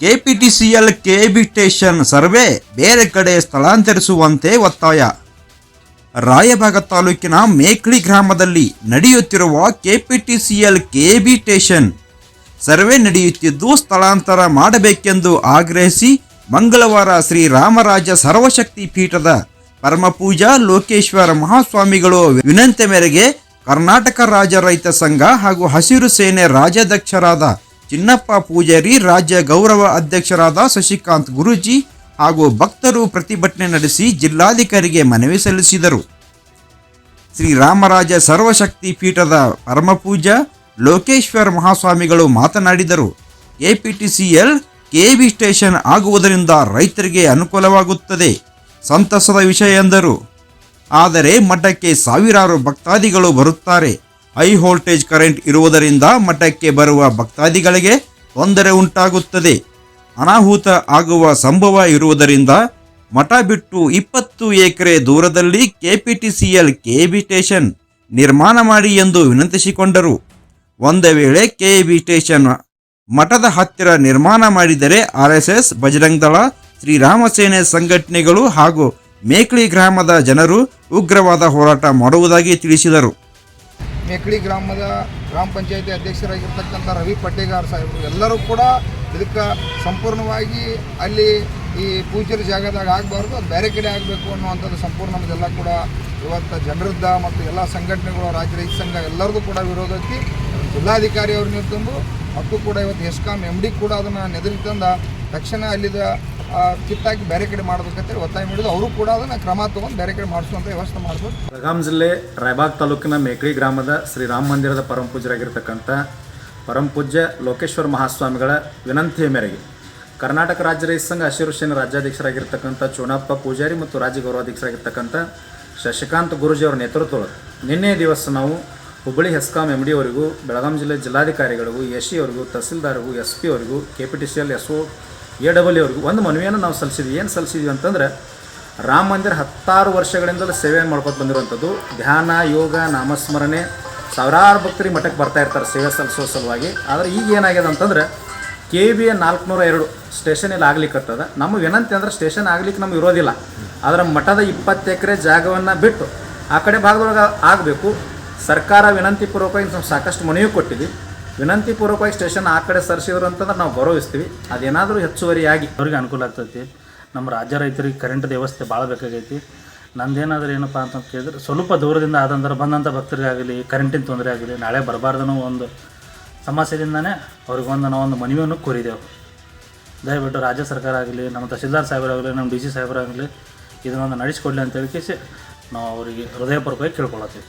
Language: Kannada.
ಕೆಪಿಟಿಸಿಎಲ್ ಕೆಬಿ ಸ್ಟೇಷನ್ ಸರ್ವೆ ಬೇರೆ ಕಡೆ ಸ್ಥಳಾಂತರಿಸುವಂತೆ ಒತ್ತಾಯ. ರಾಯಭಾಗ ತಾಲೂಕಿನ ಮೇಕ್ಳಿ ಗ್ರಾಮದಲ್ಲಿ ನಡೆಯುತ್ತಿರುವ ಕೆಪಿಟಿಸಿಎಲ್ ಕೆಬಿ ಸ್ಟೇಷನ್ ಸರ್ವೆ ನಡೆಯುತ್ತಿದ್ದು ಸ್ಥಳಾಂತರ ಮಾಡಬೇಕೆಂದು ಆಗ್ರಹಿಸಿ ಮಂಗಳವಾರ ಶ್ರೀ ರಾಮರಾಜ ಸರ್ವಶಕ್ತಿ ಪೀಠದ ಪರಮಪೂಜಾ ಲೋಕೇಶ್ವರ ಮಹಾಸ್ವಾಮಿಗಳು ವಿನಂತಿ ಮೇರೆಗೆ ಕರ್ನಾಟಕ ರಾಜ್ಯ ರೈತ ಸಂಘ ಹಾಗೂ ಹಸಿರು ಸೇನೆ ರಾಜ್ಯಾಧ್ಯಕ್ಷರಾದ ಚಿನ್ನಪ್ಪ ಪೂಜಾರಿ ರಾಜ್ಯ ಗೌರವ ಅಧ್ಯಕ್ಷರಾದ ಶಶಿಕಾಂತ್ ಗುರೂಜಿ ಹಾಗೂ ಭಕ್ತರು ಪ್ರತಿಭಟನೆ ನಡೆಸಿ ಜಿಲ್ಲಾಧಿಕಾರಿಗೆ ಮನವಿ ಸಲ್ಲಿಸಿದರು. ಶ್ರೀರಾಮರಾಜ ಸರ್ವಶಕ್ತಿ ಪೀಠದ ಪರಮಪೂಜಾ ಲೋಕೇಶ್ವರ ಮಹಾಸ್ವಾಮಿಗಳು ಮಾತನಾಡಿದರು. ಕೆಪಿಟಿಸಿಎಲ್ ಕೆಬಿ ಸ್ಟೇಷನ್ ಆಗುವುದರಿಂದ ರೈತರಿಗೆ ಅನುಕೂಲವಾಗುತ್ತದೆ. ಸಂತಸದ ವಿಷಯ ಎಂದರು. ಆದರೆ ಮಠಕ್ಕೆ ಸಾವಿರಾರು ಭಕ್ತಾದಿಗಳು ಬರುತ್ತಾರೆ. ಹೈ ವೋಲ್ಟೇಜ್ ಕರೆಂಟ್ ಇರುವುದರಿಂದ ಮಠಕ್ಕೆ ಬರುವ ಭಕ್ತಾದಿಗಳಿಗೆ ತೊಂದರೆ ಉಂಟಾಗುತ್ತದೆ. ಅನಾಹುತ ಆಗುವ ಸಂಭವ ಇರುವುದರಿಂದ ಮಠ ಬಿಟ್ಟು ಇಪ್ಪತ್ತು ಎಕರೆ ದೂರದಲ್ಲಿ ಕೆಪಿಟಿಸಿಎಲ್ ಕೆಬಿ ಸ್ಟೇಷನ್ ನಿರ್ಮಾಣ ಮಾಡಿ ಎಂದು ವಿನಂತಿಸಿಕೊಂಡರು. ಒಂದು ವೇಳೆ ಕೆಬಿ ಸ್ಟೇಷನ್ ಮಠದ ಹತ್ತಿರ ನಿರ್ಮಾಣ ಮಾಡಿದರೆ ಆರ್ಎಸ್ಎಸ್, ಬಜರಂಗ್ ದಳ ಶ್ರೀರಾಮ ಸೇನೆ ಸಂಘಟನೆಗಳು ಹಾಗೂ ಮೇಕ್ಳಿ ಗ್ರಾಮದ ಜನರು ಉಗ್ರವಾದ ಹೋರಾಟ ಮಾಡುವುದಾಗಿ ತಿಳಿಸಿದರು. ಮೇಕಳಿ ಗ್ರಾಮದ ಗ್ರಾಮ ಪಂಚಾಯತಿ ಅಧ್ಯಕ್ಷರಾಗಿರ್ತಕ್ಕಂಥ ರವಿ ಪಟ್ಟೇಗಾರ್ ಸಾಹೇಬರು ಎಲ್ಲರೂ ಕೂಡ ಇದಕ್ಕೆ ಸಂಪೂರ್ಣವಾಗಿ ಅಲ್ಲಿ ಈ ಪೂಜರ ಜಾಗದಾಗ ಆಗಬಾರ್ದು, ಅದು ಬೇರೆ ಕಡೆ ಆಗಬೇಕು ಅನ್ನುವಂಥದ್ದು ಸಂಪೂರ್ಣ ನಮ್ಮದೆಲ್ಲ ಕೂಡ ಇವತ್ತು ಜನರದ್ದ ಮತ್ತು ಎಲ್ಲ ಸಂಘಟನೆಗಳು, ರಾಜ್ಯ ರೈತ ಸಂಘ ಎಲ್ಲರದು ಕೂಡ ವಿರೋಧಕ್ಕೆ ಜಿಲ್ಲಾಧಿಕಾರಿ ಅವ್ರ ತಂದು ಮತ್ತು ಕೂಡ ಇವತ್ತು ಎಸ್ಕಾಂ ಎಂ ಡಿ ಕೂಡ ಅದನ್ನು ನೆದರಿ ತಂದ ತಕ್ಷಣ ಅಲ್ಲಿದ ಕಿತ್ತಾಕಿ ಬೇರೆ ಕಡೆ ಮಾಡ್ಬೇಕಂತೇಳಿ ಒತ್ತಾಯ ಮಾಡಿದ್ರು. ಅವರು ಕೂಡ ಅದನ್ನು ಕ್ರಮ ತಗೊಂಡು ಬೇರೆ ಕಡೆ ಮಾಡಿಸುವಂಥ ವ್ಯವಸ್ಥೆ ಮಾಡಿದ್ರು ಬೆಳಗಾಂ ಜಿಲ್ಲೆ ರಾಯಬಾಗ್ ತಾಲೂಕಿನ ಮೇಕಳಿ ಗ್ರಾಮದ ಶ್ರೀ ರಾಮ ಮಂದಿರದ ಪರಮ ಪೂಜ್ಯರಾಗಿರ್ತಕ್ಕಂಥ ಪರಮ ಪೂಜ್ಯ ಲೋಕೇಶ್ವರ ಮಹಾಸ್ವಾಮಿಗಳ ವಿನಂತಿಯ ಮೇರೆಗೆ ಕರ್ನಾಟಕ ರಾಜ್ಯ ರೈತ ಸಂಘ ಹಸಿರು ಸೇನೆ ರಾಜ್ಯಾಧ್ಯಕ್ಷರಾಗಿರ್ತಕ್ಕಂಥ ಚೋಣಪ್ಪ ಪೂಜಾರಿ ಮತ್ತು ರಾಜ್ಯ ಗೌರವಾಧ್ಯಕ್ಷರಾಗಿರ್ತಕ್ಕಂಥ ಶಶಿಕಾಂತ್ ಗುರುಜಿ ಅವರ ನೇತೃತ್ವದ ನಿನ್ನೆ ದಿವಸ ನಾವು ಹುಬ್ಬಳ್ಳಿ ಹೆಸ್ಕಾಂ ಎಂ ಡಿ ಅವರಿಗೂ, ಬೆಳಗಾಂ ಜಿಲ್ಲೆ ಜಿಲ್ಲಾಧಿಕಾರಿಗಳಿಗೂ ಎಸ್ ಸಿ ಅವರಿಗೂ, ತಹಸೀಲ್ದಾರ್ಗೂ ಎಸ್ ಪಿ ಅವರಿಗೂ K P T C L S O A double ಅವ್ರಿಗೆ ಒಂದು ಮನವಿಯನ್ನು ನಾವು ಸಲ್ಲಿಸಿದ್ವಿ. ಏನು ಸಲ್ಲಿಸಿದ್ವಿ ಅಂತಂದರೆ, ರಾಮ ಮಂದಿರ ಹತ್ತಾರು ವರ್ಷಗಳಿಂದಲೂ ಸೇವೆಯನ್ನು ಮಾಡ್ಕೊತ ಬಂದಿರುವಂಥದ್ದು, ಧ್ಯಾನ, ಯೋಗ, ನಾಮಸ್ಮರಣೆ, ಸಾವಿರಾರು ಭಕ್ತರಿಗೆ ಮಠಕ್ಕೆ ಬರ್ತಾ ಇರ್ತಾರೆ ಸೇವೆ ಸಲ್ಲಿಸೋ ಸಲುವಾಗಿ. ಆದರೆ ಈಗ ಏನಾಗಿದೆ ಅಂತಂದ್ರೆ ಕೆ ಬಿ ಎ ನಾಲ್ಕುನೂರ ಎರಡು ಸ್ಟೇಷನ್ ಇಲ್ಲಿ ಆಗ್ಲಿಕ್ಕತ್ತದ ನಮ್ಮ ವಿನಂತಿ ಅಂದರೆ ಸ್ಟೇಷನ್ ಆಗ್ಲಿಕ್ಕೆ ನಮ್ಗೆ ಇರೋದಿಲ್ಲ. ಆದರೆ ಮಠದ ಇಪ್ಪತ್ತು ಎಕರೆ ಜಾಗವನ್ನು ಬಿಟ್ಟು ಆ ಕಡೆ ಭಾಗದೊಳಗೆ ಆಗಬೇಕು. ಸರ್ಕಾರ ವಿನಂತಿ ಪೂರ್ವಕವಾಗಿ ನಾವು ಸಾಕಷ್ಟು ಮನವಿ ಕೊಟ್ಟಿದ್ವಿ ವಿನಂತಿ ಪೂರ್ವಕವಾಗಿ ಸ್ಟೇಷನ್ ಆ ಕಡೆ ಸರಿಸಿದ್ರು ಅಂತಂದ್ರೆ ನಾವು ಗೌರವಿಸ್ತೀವಿ. ಅದೇನಾದರೂ ಹೆಚ್ಚುವರಿಯಾಗಿ ಅವ್ರಿಗೆ ಅನುಕೂಲ ಆಗ್ತೈತಿ. ನಮ್ಮ ರಾಜ್ಯ ರೈತರಿಗೆ ಕರೆಂಟ್ ವ್ಯವಸ್ಥೆ ಭಾಳ ಬೇಕಾಗೈತಿ. ನಂದೇನಾದರೂ ಏನಪ್ಪ ಅಂತ ಕೇಳಿದ್ರೆ, ಸ್ವಲ್ಪ ದೂರದಿಂದ ಆದಂದ್ರೆ ಬಂದಂಥ ಭಕ್ತರಿಗಾಗಲಿ ಕರೆಂಟಿನ ತೊಂದರೆ ಆಗಲಿ, ನಾಳೆ ಬರಬಾರ್ದನೋ ಒಂದು ಸಮಸ್ಯೆದಿಂದನೇ ಅವ್ರಿಗೆ ಒಂದು ನಾವು ಒಂದು ಮನವಿಯನ್ನು ಕೋರಿದೆವು. ದಯವಿಟ್ಟು ರಾಜ್ಯ ಸರ್ಕಾರ ಆಗಲಿ, ನಮ್ಮ ತಹಸೀಲ್ದಾರ್ ಸಾಹೇಬರಾಗಲಿ ನಮ್ಮ ಡಿ ಸಿ ಸಾಹೇಬರಾಗಲಿ ಇದನ್ನೊಂದು ನಡೆಸಿಕೊಡ್ಲಿ ಅಂತ ಹೇಳಿ ನಾವು ಅವರಿಗೆ ಹೃದಯಪೂರ್ವಕವಾಗಿ ಕೇಳ್ಕೊಳತ್ತೀವಿ.